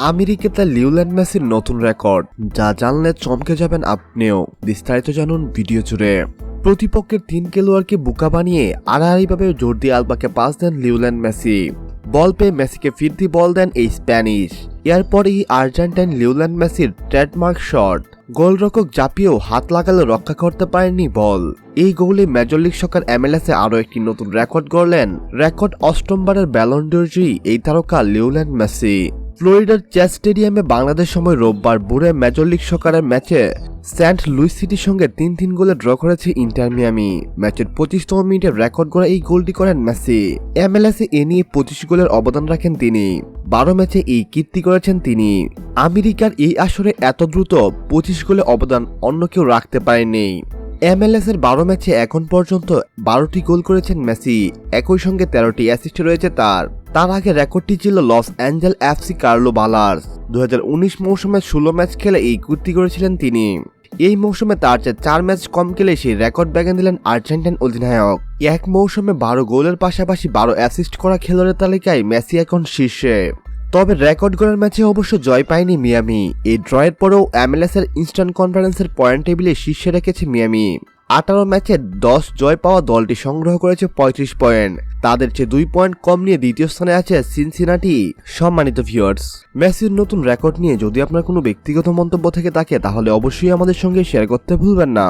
আমেরিকাতে লিওল্যান্ড মেসির নতুন রেকর্ড, যা জানলে চমকে যাবেন আপনিও। বিস্তারিত জানুন ভিডিও জুড়ে। প্রতিপক্ষের তিন খেলোয়াড়কে বোকা বানিয়ে আড়াআড়িভাবে জোর দিয়ে আলবাকে পাস দেন লিওল্যান্ড মেসি বল পেয়ে মেসিকে ফিরতি বল দেন এই স্প্যানিশ। এরপরেই আর্জেন্টাইন লিওল্যান্ড মেসির ট্রেডমার্ক শট। গোলরক্ষক জাপিয়েও হাত লাগালে রক্ষা করতে পারেনি বল। এই গোলে মেজর লিগ সকার এমএলএসে আরও একটি নতুন রেকর্ড গড়লেন। রেকর্ড অষ্টমবারের ব্যালন্ডোরজি এই তারকা লিওল্যান্ড মেসি ফ্লোরিডার চেস স্টেডিয়ামে বাংলাদেশ সময় রোববার বুড়ে মেজর লিগ সকারের ম্যাচে সেন্ট লুইস সিটির সঙ্গে তিন তিন গোলে ড্র করেছে ইন্টার মিয়ামি। ম্যাচের পঁচিশতম মিনিটে রেকর্ড করা এই গোলটি করেন মেসি। এমএলএসে এ নিয়ে পঁচিশ গোলের অবদান রাখেন তিনি। বারো ম্যাচে এই কীর্তি করেছেন তিনি। আমেরিকার এই আসরে এত দ্রুত পঁচিশ গোলে অবদান অন্য কেউ রাখতে পারেনি এমএলএস এর বারো ম্যাচে এখন পর্যন্ত বারোটি গোল করেছেন মেসি। একই সঙ্গে তেরোটি অ্যাসিস্ট রয়েছে তার। তার আগে রেকর্ডটি ছিল লস অ্যাঞ্জেল এফসি কার্লো বালার্স। দু হাজার উনিশ মৌসুমে ষোলো ম্যাচ খেলে এই কীর্তি করেছিলেন তিনি। এই মৌসুমে তার চেয়ে চার ম্যাচ কম খেলে সেই রেকর্ড ব্যাগেন দিলেন আর্জেন্টাইন অধিনায়ক। এক মৌসুমে বারো গোলের পাশাপাশি বারো অ্যাসিস্ট করা খেলোয়াড়ের তালিকায় মেসি এখন শীর্ষে। তবে রেকর্ড গোলের ম্যাচে অবশ্য জয় পায়নি মিয়ামি। এই ড্রয়ের পরেও এর ইনস্ট্যান্ট কনফারেন্সের পয়েন্ট টেবিলে শীর্ষে রেখেছে মিয়ামি। আঠারো ম্যাচে দশ জয় পাওয়া দলটি সংগ্রহ করেছে পঁয়ত্রিশ পয়েন্ট। তাদের চেয়ে দুই পয়েন্ট কম নিয়ে দ্বিতীয় স্থানে আছে সিনসিনাটি। সম্মানিত ভিউয়ার্স, মেসির নতুন রেকর্ড নিয়ে যদি আপনার কোনো ব্যক্তিগত মন্তব্য থেকে থাকে তাহলে অবশ্যই আমাদের সঙ্গে শেয়ার করতে ভুলবেন না।